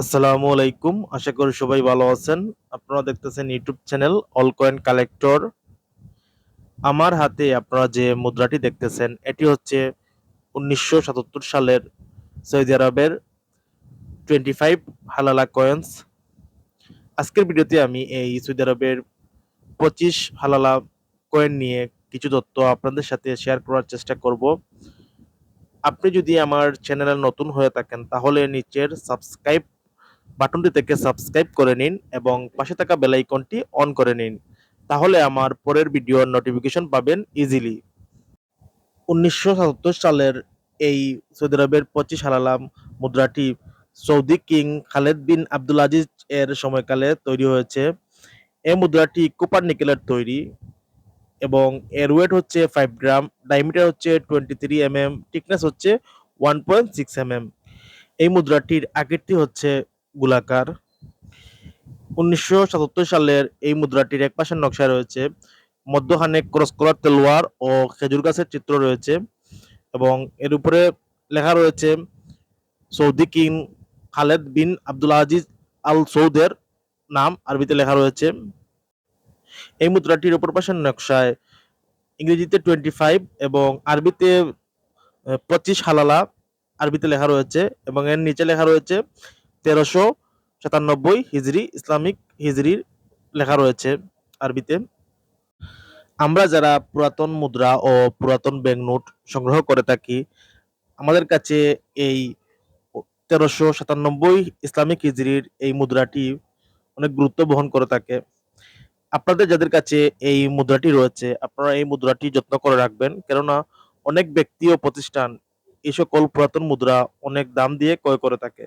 আসসালামু আলাইকুম। আশা করি সবাই ভালো আছেন। আপনারা দেখতেছেন YouTube channel all coin collector. আমার হাতে আপনারা যে মুদ্রাটি দেখতেছেন, এটি হচ্ছে উনিশশো সাতাত্তর সালের সৌদি আরবের টোয়েন্টি ফাইভ হালালা কয়েন্স আজকের ভিডিওতে আমি এই সৌদি আরবের পঁচিশ হালালা কয়েন নিয়ে কিছু তথ্য আপনাদের সাথে শেয়ার করার চেষ্টা করব। আপনি যদি আমার চ্যানেলে নতুন হয়ে থাকেন, তাহলে নিচের সাবস্ক্রাইব বাটনটি থেকে সাবস্ক্রাইব করে নিন এবং পাশে থাকা বেল আইকনটি অন করে নিন। তাহলে আমার পরের ভিডিওর নোটিফিকেশন পাবেন ইজিলি উনিশশো সাতাত্তর সালের এই সৌদি আরবের পঁচিশ হালালাম মুদ্রাটি Saudi king Khalid bin Abdul Aziz এর সময়কালে তৈরি হয়েছে। এই মুদ্রাটি কুপার নিকেলের তৈরি এবং এর ওয়েট হচ্ছে ফাইভ গ্রাম ডায়মিটার হচ্ছে twenty three M M thickness হচ্ছে one point six M M এই মুদ্রাটির আকৃতি হচ্ছে গোলাকার। উনিশশো সাতাত্তর সালের এই মুদ্রাটির এক পাশের নকশা রয়েছে মধ্যখানে ক্রস কলার তেলোয়ার ও খেজুর গাছের চিত্র রয়েছে এবং এর উপরে লেখা রয়েছে, Saudi king Khalid bin Abdul Aziz al সৌদের নাম আরবিতে লেখা রয়েছে। এই মুদ্রাটির উপর পাশের নকশায় ইংরেজিতে টোয়েন্টি ফাইভ এবং আরবিতে পঁচিশ হালালা আরবিতে লেখা রয়েছে এবং এর নিচে লেখা রয়েছে তেরোশো সাতানব্বই হিজরি, ইসলামিক হিজরির লেখা রয়েছে আরবিতে। আমরা যারা পুরাতন মুদ্রা ও পুরাতন ব্যাংক নোট সংগ্রহ করে থাকি, আমাদের কাছে এই তেরোশো সাতানব্বই ইসলামিক হিজরির এই মুদ্রাটি অনেক গুরুত্ব বহন করে থাকে। আপনাদের যাদের কাছে এই মুদ্রাটি রয়েছে, আপনারা এই মুদ্রাটি যত্ন করে রাখবেন। কেননা অনেক ব্যক্তি ও প্রতিষ্ঠান এই সকল পুরাতন মুদ্রা অনেক দাম দিয়ে ক্রয় করে থাকে।